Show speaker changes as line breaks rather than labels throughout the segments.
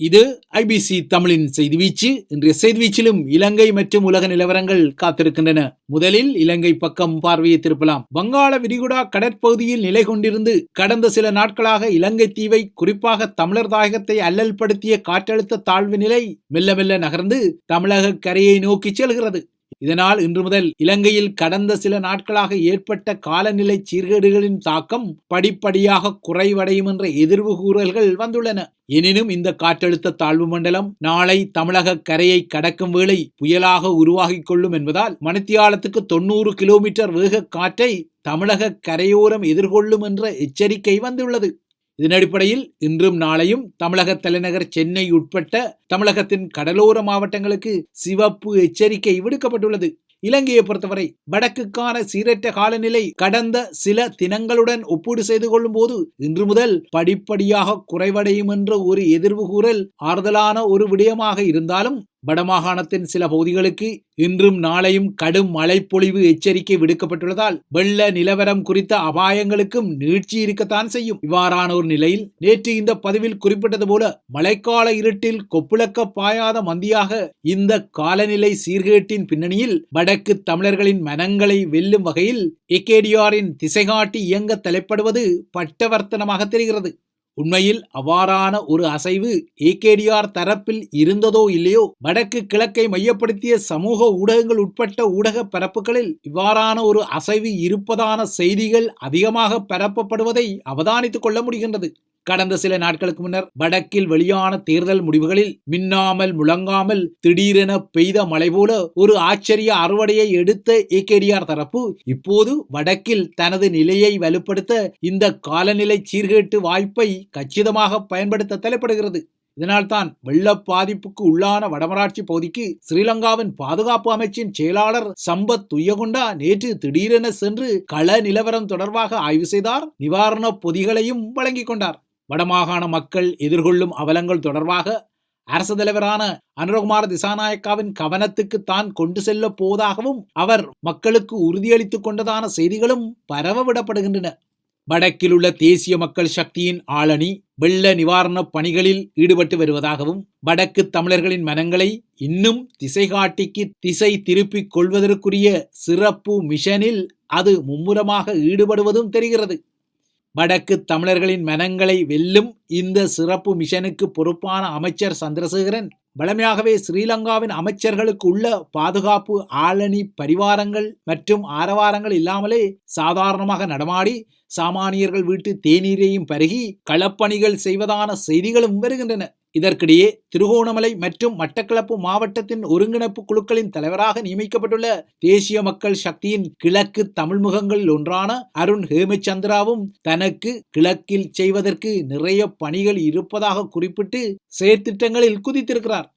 இது ஐபிசி தமிழின் செய்தி வீச்சு. இன்றைய செய்தி வீச்சிலும் இலங்கை மற்றும் உலக நிலவரங்கள் காத்திருக்கின்றன. முதலில் இலங்கை பக்கம் பார்வையை திருப்பலாம். வங்காள விரிகுடா கடற்பகுதியில் நிலை கொண்டிருந்து கடந்த சில நாட்களாக இலங்கை தீவை குறிப்பாக தமிழர் தாயகத்தை அல்லல்படுத்திய காற்றழுத்த தாழ்வு நிலை மெல்ல மெல்ல நகர்ந்து தமிழக கரையை நோக்கி செல்கிறது. இதனால் இன்று முதல் இலங்கையில் கடந்த சில நாட்களாக ஏற்பட்ட காலநிலை சீர்கேடுகளின் தாக்கம் படிப்படியாக குறைவடையும் என்ற எதிர்வு கூறல்கள் வந்துள்ளன. எனினும் இந்த காற்றழுத்த தாழ்வு மண்டலம் நாளை தமிழக கரையை கடக்கும் வேளை புயலாக உருவாகிக் கொள்ளும் என்பதால் மணித்தியாலத்துக்கு தொண்ணூறு கிலோமீட்டர் வேக காற்றை தமிழக கரையோரம் எதிர்கொள்ளும் என்ற எச்சரிக்கை வந்துள்ளது. இதன் அடிப்படையில் இன்றும் நாளையும் தமிழக தலைநகர் சென்னை உட்பட்ட தமிழகத்தின் கடலோர மாவட்டங்களுக்கு சிவப்பு எச்சரிக்கை விடுக்கப்பட்டுள்ளது. இலங்கையை பொறுத்தவரை வடக்குக்கான சீரற்ற காலநிலை கடந்த சில தினங்களுடன் ஒப்பீடு செய்து கொள்ளும் போது இன்று முதல் படிப்படியாக குறைவடையும் என்ற ஒரு எதிர்வு கூறல் ஆறுதலான ஒரு விடயமாக இருந்தாலும் வடமாகாணத்தின் சில பகுதிகளுக்கு இன்றும் நாளையும் கடும் மழைப்பொழிவு எச்சரிக்கை விடுக்கப்பட்டுள்ளதால் வெள்ள நிலவரம் குறித்த அபாயங்களுக்கும் நீட்சி இருக்கத்தான் செய்யும். இவ்வாறான ஒரு நிலையில் நேற்று இந்த பதிவில் குறிப்பிட்டது போல மழைக்கால இருட்டில் கொப்புளக்க பாயாத மந்தியாக இந்த காலநிலை சீர்கேட்டின் பின்னணியில் வடக்கு தமிழர்களின் மனங்களை வெல்லும் வகையில் ஏகேடிஆரின் திசைகாட்டி இயங்க தலைப்படுவது பட்டவர்த்தனமாக தெரிகிறது. உண்மையில் அவ்வாறான ஒரு அசைவு ஏகேடிஆர் தரப்பில் இருந்ததோ இல்லையோ? வடக்கு கிழக்கை மையப்படுத்திய சமூக ஊடகங்கள் உட்பட்ட ஊடக பரப்புகளில் இவ்வாறான ஒரு அசைவு இருப்பதான செய்திகள் அதிகமாக பரப்பப்படுவதை அவதானித்துக் கொள்ள முடிகின்றது. கடந்த சில நாட்களுக்கு முன்னர் வடக்கில் வெளியான தேர்தல் முடிவுகளில் மின்னாமல் முழங்காமல் திடீரென பெய்த மழை போல ஒரு ஆச்சரிய அறுவடையை எடுத்த ஏகேடிஆர் தரப்பு இப்போது வடக்கில் தனது நிலையை வலுப்படுத்த இந்த காலநிலை சீர்கேட்டு வாய்ப்பை கச்சிதமாக பயன்படுத்த தலைப்படுகிறது. இதனால்தான் வெள்ள பாதிப்புக்கு உள்ளான வடமராட்சி பகுதிக்கு ஸ்ரீலங்காவின் பாதுகாப்பு அமைச்சின் செயலாளர் சம்பத் துய்யகுண்டா நேற்று திடீரென சென்று கள நிலவரம் தொடர்பாக ஆய்வு செய்தார். நிவாரண பொதிகளையும் வழங்கிக் கொண்டார். வடமாகாண மக்கள் எதிர்கொள்ளும் அவலங்கள் தொடர்பாக அரசு தலைவரான அனுரகுமார் திசாநாயக்காவின் கவனத்துக்கு தான் கொண்டு செல்ல போவதாகவும் அவர் மக்களுக்கு உறுதியளித்துக் கொண்டதான செய்திகளும் பரவ விடப்படுகின்றன. வடக்கில் உள்ள தேசிய மக்கள் சக்தியின் ஆளணி வெள்ள நிவாரணப் பணிகளில் ஈடுபட்டு வருவதாகவும் வடக்கு தமிழர்களின் மனங்களை இன்னும் திசை காட்டிக்கு திசை திருப்பிக் கொள்வதற்குரிய சிறப்பு மிஷனில் அது மும்முரமாக ஈடுபடுவதும் தெரிகிறது. வடக்கு தமிழர்களின் மனங்களை வெல்லும் இந்த சிறப்பு மிஷனுக்கு பொறுப்பான அமைச்சர் சந்திரசேகரன் வளமையாகவே ஸ்ரீலங்காவின் அமைச்சர்களுக்கு உள்ள பாதுகாப்பு ஆளணி பரிவாரங்கள் மற்றும் ஆரவாரங்கள் இல்லாமலே சாதாரணமாக நடமாடி சாமானியர்கள் வீட்டு தேநீரையும் பருகி களப்பணிகள் செய்வதான செய்திகளும் வருகின்றன. இதற்கிடையே திருகோணமலை மற்றும் மட்டக்களப்பு மாவட்டத்தின் ஒருங்கிணைப்பு குழுக்களின் தலைவராக நியமிக்கப்பட்டுள்ள தேசிய மக்கள் சக்தியின் கிழக்கு தமிழ் முகங்களில் ஒன்றான அருண் ஹேமச்சந்திராவும் தனக்கு கிழக்கில் செய்வதற்கு நிறைய பணிகள் இருப்பதாக குறிப்பிட்டு செயற்திட்டங்களில் குதித்திருக்கிறார்.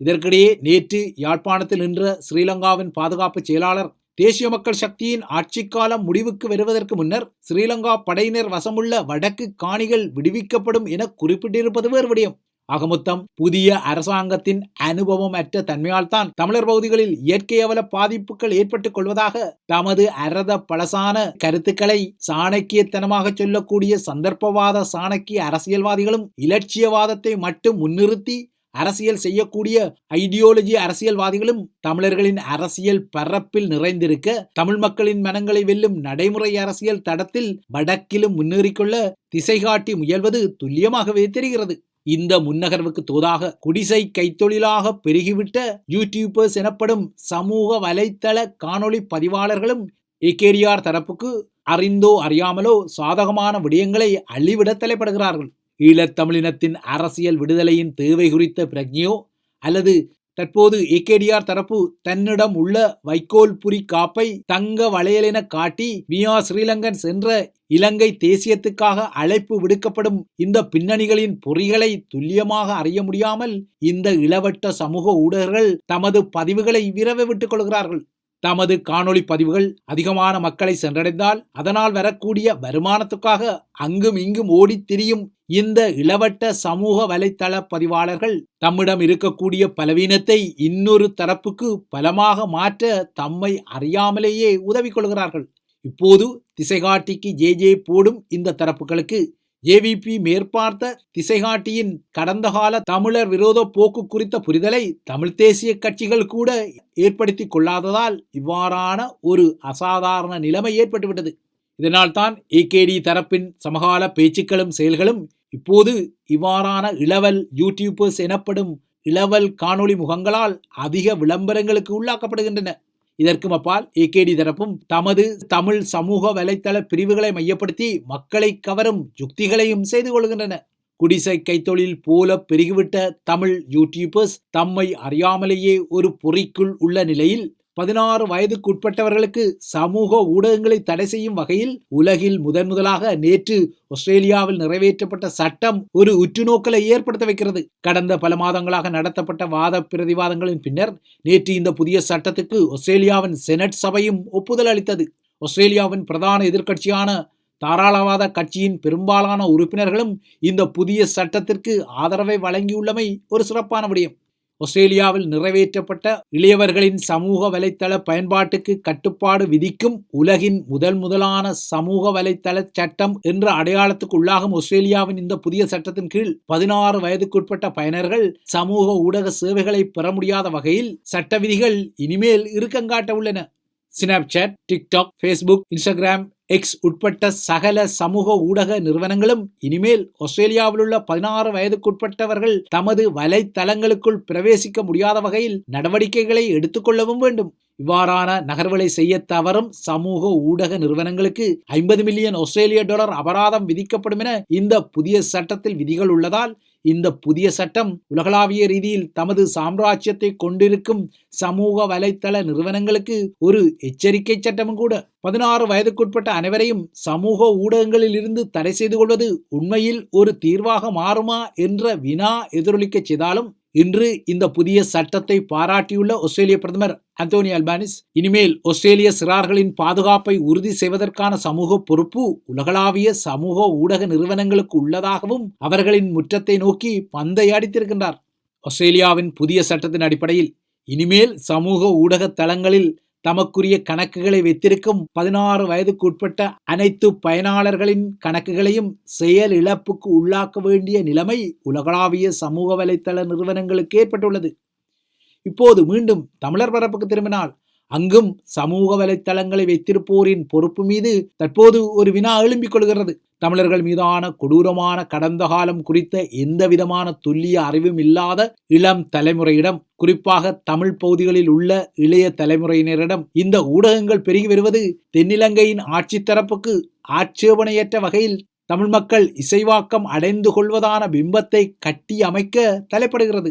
இதற்கிடையே நேற்று யாழ்ப்பாணத்தில் நின்ற ஸ்ரீலங்காவின் பாதுகாப்பு செயலாளர் தேசிய மக்கள் சக்தியின் ஆட்சிக்காலம் முடிவுக்கு வருவதற்கு முன்னர் ஸ்ரீலங்கா படையினர் வசமுள்ள வடக்கு காணிகள் விடுவிக்கப்படும் என குறிப்பிட்டிருப்பது வேறு விடயம் ஆகமொத்தம் புதிய அரசாங்கத்தின் அனுபவம் அற்ற தன்மையால் தான் தமிழர் பகுதிகளில் இயற்கை அவல பாதிப்புகள் ஏற்பட்டுக் கொள்வதாக தமது அரத பழசான கருத்துக்களை சாணக்கியத்தனமாக சொல்லக்கூடிய சந்தர்ப்பவாத சாணக்கிய அரசியல்வாதிகளும் இலட்சியவாதத்தை மட்டும் முன்னிறுத்தி அரசியல் செய்யக்கூடிய ஐடியோலஜி அரசியல்வாதிகளும் தமிழர்களின் அரசியல் பரப்பில் நிறைந்திருக்க தமிழ் மக்களின் மனங்களை வெல்லும் நடைமுறை அரசியல் தடத்தில் வடக்கிலும் முன்னேறிக்கொள்ள திசை காட்டி முயல்வது துல்லியமாகவே தெரிகிறது. இந்த முன்னகர்வுக்கு தோதாக குடிசை கைத்தொழிலாக பெருகிவிட்ட யூடியூபர்ஸ் எனப்படும் சமூக வலைத்தள காணொளி பதிவாளர்களும் ஏகேடிஆர் தரப்புக்கு அறிந்தோ அறியாமலோ சாதகமான விடயங்களை அள்ளிவிட தலைப்படுகிறார்கள். ஈழத்தமிழினத்தின் அரசியல் விடுதலையின் தேவை குறித்த பிரஜையோ அல்லது தற்போது ஏகேடிஆர் தரப்பு தன்னிடம் உள்ள வைக்கோல் புரி காப்பை தங்க வளையலென காட்டி மியா ஸ்ரீலங்கன் சென்ற இலங்கை தேசியத்துக்காக அழைப்பு விடுக்கப்படும் இந்த பின்னணிகளின் பொறிகளை துல்லியமாக அறிய முடியாமல் இந்த இளவட்ட சமூக ஊடகர்கள் தமது பதிவுகளை விரவ விட்டுக் கொள்கிறார்கள். தமது காணொளி பதிவுகள் அதிகமான மக்களை சென்றடைந்தால் அதனால் வரக்கூடிய வருமானத்துக்காக அங்கும் இங்கும் ஓடித் திரியும் இந்த இளவட்ட சமூக வலைத்தள பதிவாளர்கள் தம்மிடம் இருக்கக்கூடிய பலவீனத்தை இன்னொரு தரப்புக்கு பலமாக மாற்ற தம்மை அறியாமலேயே உதவி கொள்கிறார்கள். இப்போது திசைகாட்டிக்கு ஜே ஜே போடும் இந்த தரப்புகளுக்கு ஏவிபி மேற்பார்த்த திசைகாட்டியின் கடந்த கால தமிழர் விரோத போக்கு குறித்த புரிதலை தமிழ் தேசிய கட்சிகள் கூட ஏற்படுத்தி கொள்ளாததால் இவ்வாறான ஒரு அசாதாரண நிலைமை ஏற்பட்டுவிட்டது. இதனால்தான் ஏகேடி தரப்பின் சமகால பேச்சுக்களும் செயல்களும் இப்போது இவ்வாறான இளவல் யூடியூபர்ஸ் எனப்படும் இளவல் காணொளி முகங்களால் அதிக விளம்பரங்களுக்கு உள்ளாக்கப்படுகின்றன. இதற்கும் அப்பால் ஏகேடி தரப்பும் தமது தமிழ் சமூக வலைத்தள பிரிவுகளை மையப்படுத்தி மக்களை கவரும் யுக்திகளையும் செய்து கொள்கின்றன. குடிசை கைத்தொழில் போல பெருகிவிட்ட தமிழ் யூடியூபர்ஸ் தம்மை அறியாமலேயே ஒரு பொறிக்குள் உள்ள நிலையில் பதினாறு வயதுக்குட்பட்டவர்களுக்கு சமூக ஊடகங்களை தடை செய்யும் வகையில் உலகில் முதன் முதலாக நேற்று ஆஸ்திரேலியாவில் நிறைவேற்றப்பட்ட சட்டம் ஒரு உற்றுநோக்கலை ஏற்படுத்த வைக்கிறது. கடந்த பல மாதங்களாக நடத்தப்பட்ட வாத பிரதிவாதங்களின் பின்னர் நேற்று இந்த புதிய சட்டத்துக்கு ஆஸ்திரேலியாவின் செனட் சபையும் ஒப்புதல் அளித்தது. ஆஸ்திரேலியாவின் பிரதான எதிர்க்கட்சியான தாராளவாத கட்சியின் பெரும்பாலான உறுப்பினர்களும் இந்த புதிய சட்டத்திற்கு ஆதரவை வழங்கியுள்ளமை ஒரு சிறப்பான விடயம். ஆஸ்திரேலியாவில் நிறைவேற்றப்பட்ட இளையவர்களின் சமூக வலைத்தள பயன்பாட்டுக்கு கட்டுப்பாடு விதிக்கும் உலகின் முதல் முதலான சமூக வலைத்தள சட்டம் என்ற அடையாளத்துக்கு உள்ளாகும் ஆஸ்திரேலியாவின் இந்த புதிய சட்டத்தின் கீழ் பதினாறு வயதுக்குட்பட்ட பயனர்கள் சமூக ஊடக சேவைகளை பெற முடியாத வகையில் சட்ட விதிகள் இனிமேல் இறுக்கங்காட்ட உள்ளன. Snapchat TikTok Facebook Instagram X உட்பட்ட சகல சமூக ஊடக நிறுவனங்களும் இனிமேல் ஆஸ்திரேலியாவில் உள்ள பதினாறு வயதுக்குட்பட்டவர்கள் தமது வலைத்தளங்களுக்குள் பிரவேசிக்க முடியாத வகையில் நடவடிக்கைகளை எடுத்துக்கொள்ளவும் வேண்டும். இவ்வாறான நகர்வுகளை செய்ய தவறும் சமூக ஊடக நிறுவனங்களுக்கு ஐம்பது மில்லியன் ஆஸ்திரேலிய டாலர் அபராதம் விதிக்கப்படும் என இந்த புதிய சட்டத்தில் விதிகள் உள்ளதால் இந்த புதிய சட்டம் உலகளாவிய ரீதியில் தமது சாம்ராஜ்யத்தை கொண்டிருக்கும் சமூக வலைத்தள நிறுவனங்களுக்கு ஒரு எச்சரிக்கை சட்டமும் கூட. பதினாறு வயதுக்குட்பட்ட அனைவரையும் சமூக ஊடகங்களில் இருந்து தடை செய்து கொள்வது உண்மையில் ஒரு தீர்வாக மாறுமா என்ற வினா எதிரொலிக்கச் செய்தாலும் இன்று இந்த புதிய சட்டத்தை பாராட்டியுள்ள ஆஸ்திரேலிய பிரதமர் அந்தோனி அல்பானிஸ் இனிமேல் ஆஸ்திரேலிய சிறார்களின் பாதுகாப்பை உறுதி செய்வதற்கான சமூக பொறுப்பு உலகளாவிய சமூக ஊடக நிறுவனங்களுக்கு உள்ளதாகவும் அவர்களின் முற்றத்தை நோக்கி பந்தை அடித்திருக்கின்றார் ஆஸ்திரேலியாவின் புதிய சட்டத்தின் அடிப்படையில் இனிமேல் சமூக ஊடக தளங்களில் தமக்குரிய கணக்குகளை வைத்திருக்கும் பதினாறு வயதுக்கு உட்பட்ட அனைத்து பயனாளர்களின் கணக்குகளையும் செயல் இழப்புக்கு உள்ளாக்க வேண்டிய நிலைமை உலகளாவிய சமூக வலைத்தள நிறுவனங்களுக்கு ஏற்பட்டுள்ளது. இப்போது மீண்டும் தமிழர் பரப்புக்கு திரும்பினால் அங்கும் சமூக வலைத்தளங்களை வைத்திருப்போரின் பொறுப்பு மீது தற்போது ஒரு வினா எழும்பிக் கொள்கிறது. தமிழர்கள் மீதான கொடூரமான கடந்த காலம் குறித்த எந்த விதமான துல்லிய அறிவும் இல்லாத இளம் தலைமுறையிடம் குறிப்பாக தமிழ் பகுதிகளில் உள்ள இளைய தலைமுறையினரிடம் இந்த ஊடகங்கள் பெருகி வருவது தென்னிலங்கையின் ஆட்சி தரப்புக்கு ஆட்சேபனையற்ற வகையில் தமிழ் மக்கள் இசைவாக்கம் அடைந்து கொள்வதான பிம்பத்தை கட்டி அமைக்க தலைப்படுகிறது.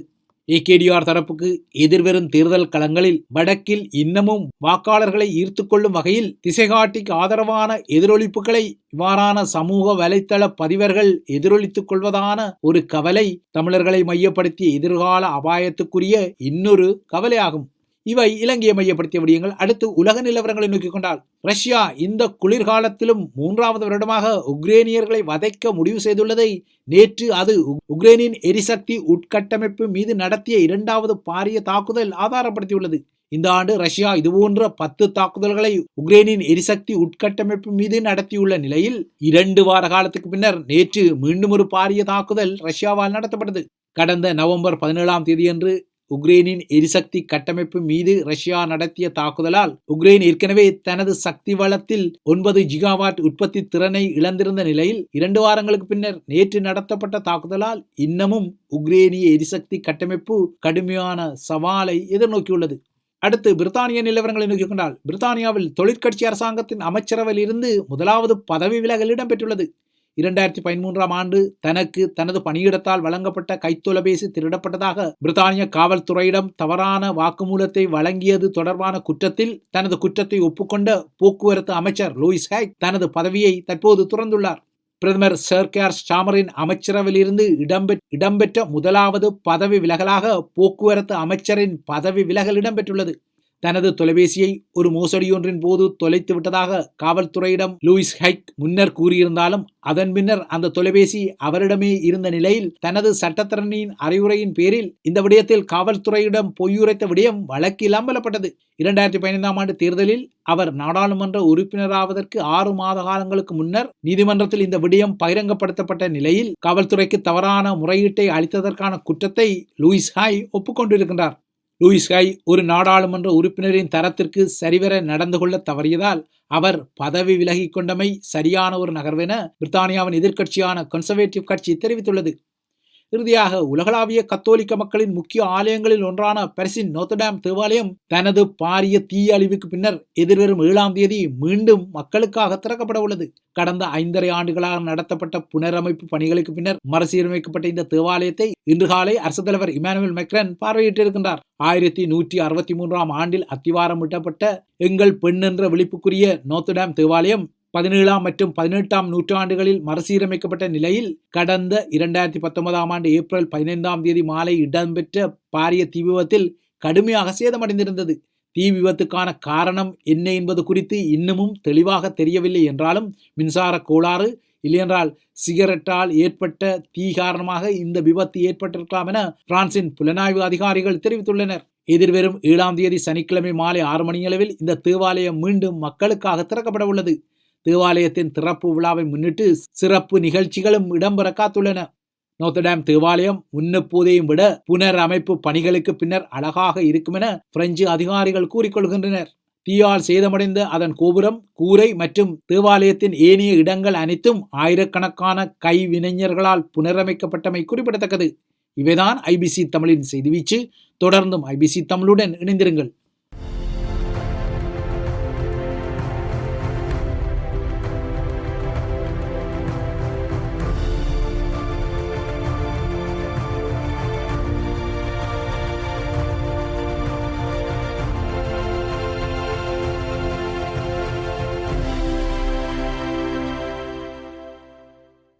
ஏகேடிஆர் தரப்புக்கு எதிர்வரும் தேர்தல் களங்களில் வடக்கில் இன்னமும் வாக்காளர்களை ஈர்த்து கொள்ளும் வகையில் திசைகாட்டிக்கு ஆதரவான எதிரொலிப்புகளை இவ்வாறான சமூக வலைத்தள பதிவர்கள் எதிரொலித்துக் கொள்வதான ஒரு கவலை தமிழர்களை மையப்படுத்திய எதிர்கால அபாயத்துக்குரிய இன்னொரு கவலையாகும். இவை இலங்கையை மையப்படுத்திய விடயங்கள். அடுத்து உலக நிலவரங்களை நோக்கிக் கொண்டால் ரஷ்யா இந்த குளிர்காலத்திலும் மூன்றாவது வருடமாக உக்ரேனியர்களை வதைக்க முடிவு செய்துள்ளதை நேற்று அது உக்ரேனின் எரிசக்தி உட்கட்டமைப்பு மீது நடத்திய இரண்டாவது பாரிய தாக்குதல் ஆதாரப்படுத்தியுள்ளது. இந்த ஆண்டு ரஷ்யா இதுபோன்ற பத்து தாக்குதல்களை உக்ரைனின் எரிசக்தி உட்கட்டமைப்பு மீது நடத்தியுள்ள நிலையில் இரண்டு வார காலத்துக்கு பின்னர் நேற்று மீண்டும் ஒரு பாரிய தாக்குதல் ரஷ்யாவால் நடத்தப்பட்டது. கடந்த நவம்பர் பதினேழாம் தேதியன்று உக்ரைனின் எரிசக்தி கட்டமைப்பு மீது ரஷ்யா நடத்திய தாக்குதலால் உக்ரைன் ஏற்கனவே தனது சக்தி வளத்தில் ஒன்பது ஜிகாவாட் உற்பத்தி திறனை இழந்திருந்த நிலையில் இரண்டு வாரங்களுக்கு பின்னர் நேற்று நடத்தப்பட்ட தாக்குதலால் இன்னமும் உக்ரேனிய எரிசக்தி கட்டமைப்பு கடுமையான சவாலை எதிர்நோக்கியுள்ளது. அடுத்து பிரித்தானிய நிலவரங்களை நோக்கிக் கொண்டால் பிரித்தானியாவில் தொழிற்கட்சி அரசாங்கத்தின் அமைச்சரவையில் இருந்து முதலாவது பதவி விலகல் இடம்பெற்றுள்ளது. இரண்டாயிரத்தி பதிமூன்றாம் ஆண்டு தனக்கு தனது பணியிடத்தால் வழங்கப்பட்ட கைத்தொலைபேசி திருடப்பட்டதாக பிரித்தானிய காவல்துறையிடம் தவறான வாக்குமூலத்தை வழங்கியது தொடர்பான குற்றத்தில் தனது குற்றத்தை ஒப்புக்கொண்ட போக்குவரத்து அமைச்சர் லூயிஸ் ஹேக் தனது பதவியை தற்போது துறந்துள்ளார். பிரதமர் சர் கேர் ஸ்டாமரின் அமைச்சரவையிலிருந்து இடம்பெற் இடம்பெற்ற முதலாவது பதவி விலகலாக போக்குவரத்து அமைச்சரின் பதவி விலகல் இடம்பெற்றுள்ளது. தனது தொலைபேசியை ஒரு மோசடியொன்றின் போது தொலைத்து விட்டதாக காவல்துறையிடம் லூயிஸ் ஹைக் முன்னர் கூறியிருந்தாலும் அதன் பின்னர் அந்த தொலைபேசி அவரிடமே இருந்த நிலையில் தனது சட்டத்திறனின் அறிவுரையின் பேரில் இந்த விடயத்தில் காவல்துறையிடம் பொய்யுரைத்த விடயம் வழக்கில் அம்பலப்பட்டது. இரண்டாயிரத்தி பதினைந்தாம் ஆண்டு தேர்தலில் அவர் நாடாளுமன்ற உறுப்பினராவதற்கு ஆறு மாத காலங்களுக்கு முன்னர் நீதிமன்றத்தில் இந்த விடயம் பகிரங்கப்படுத்தப்பட்ட நிலையில் காவல்துறைக்கு தவறான முறையீட்டை அளித்ததற்கான குற்றத்தை லூயிஸ் ஹாய் ஒப்புக்கொண்டிருக்கின்றார். லூயிஸ் ஹை ஒரு நாடாளுமன்ற உறுப்பினரின் தரத்திற்கு சரிவர நடந்து கொள்ள தவறியதால் அவர் பதவி விலகிக் கொண்டமை சரியான ஒரு நகர்வென பிரித்தானியாவின் எதிர்க்கட்சியான கன்சர்வேட்டிவ் கட்சி தெரிவித்துள்ளது. இறுதியாக உலகளாவிய கத்தோலிக்க மக்களின் முக்கிய ஆலயங்களில் ஒன்றான பெரிசின் நோத்தடாம் தேவாலயம் தனது பாரிய தீ அழிவுக்கு பின்னர் எதிர்வரும் ஏழாம் தேதி மீண்டும் மக்களுக்காக திறக்கப்பட உள்ளது. கடந்த ஐந்தரை ஆண்டுகளாக நடத்தப்பட்ட புனரமைப்பு பணிகளுக்கு பின்னர் மறுசீரமைக்கப்பட்ட இந்த தேவாலயத்தை இன்று காலை அரசு தலைவர் இமானுவேல் மெக்ரன் பார்வையிட்டிருக்கின்றார். ஆயிரத்தி நூற்றி அறுபத்தி மூன்றாம் ஆண்டில் அத்திவாரம் விட்டப்பட்ட எங்கள் பெண் என்ற விழிப்புக்குரிய நோத்தடாம் தேவாலயம் பதினேழாம் மற்றும் பதினெட்டாம் நூற்றாண்டுகளில் மறுசீரமைக்கப்பட்ட நிலையில் கடந்த இரண்டாயிரத்தி பத்தொன்பதாம் ஆண்டு ஏப்ரல் பதினைந்தாம் தேதி மாலை இடம்பெற்ற பாரிய தீ விபத்தில் கடுமையாக சேதமடைந்திருந்தது. தீ விபத்துக்கான காரணம் என்ன என்பது குறித்து இன்னமும் தெளிவாக தெரியவில்லை என்றாலும் மின்சார கோளாறு இல்லையென்றால் சிகரெட்டால் ஏற்பட்ட தீ காரணமாக இந்த விபத்து ஏற்பட்டிருக்கலாம் என பிரான்சின் புலனாய்வு அதிகாரிகள் தெரிவித்துள்ளனர். எதிர்வரும் ஏழாம் தேதி சனிக்கிழமை மாலை ஆறு மணியளவில் இந்த தேவாலயம் மீண்டும் மக்களுக்காக திறக்கப்பட உள்ளது தேவாலயத்தின் திறப்பு விழாவை முன்னிட்டு சிறப்பு நிகழ்ச்சிகளும் இடம்பெற காத்துள்ளன. நோத்தடாம் தேவாலயம் முன்னெப்போதையும் விட புனரமைப்பு பணிகளுக்கு பின்னர் அழகாக இருக்கும் என பிரெஞ்சு அதிகாரிகள் கூறிக்கொள்கின்றனர். தீயால் சேதமடைந்த அதன் கோபுரம் கூரை மற்றும் தேவாலயத்தின் ஏனைய இடங்கள் அனைத்தும் ஆயிரக்கணக்கான கைவினைஞர்களால் புனரமைக்கப்பட்டமை குறிப்பிடத்தக்கது. இவைதான் ஐபிசி தமிழின் செய்திவீச்சு தொடர்ந்தும் ஐபிசி தமிழுடன் இணைந்திருங்கள்.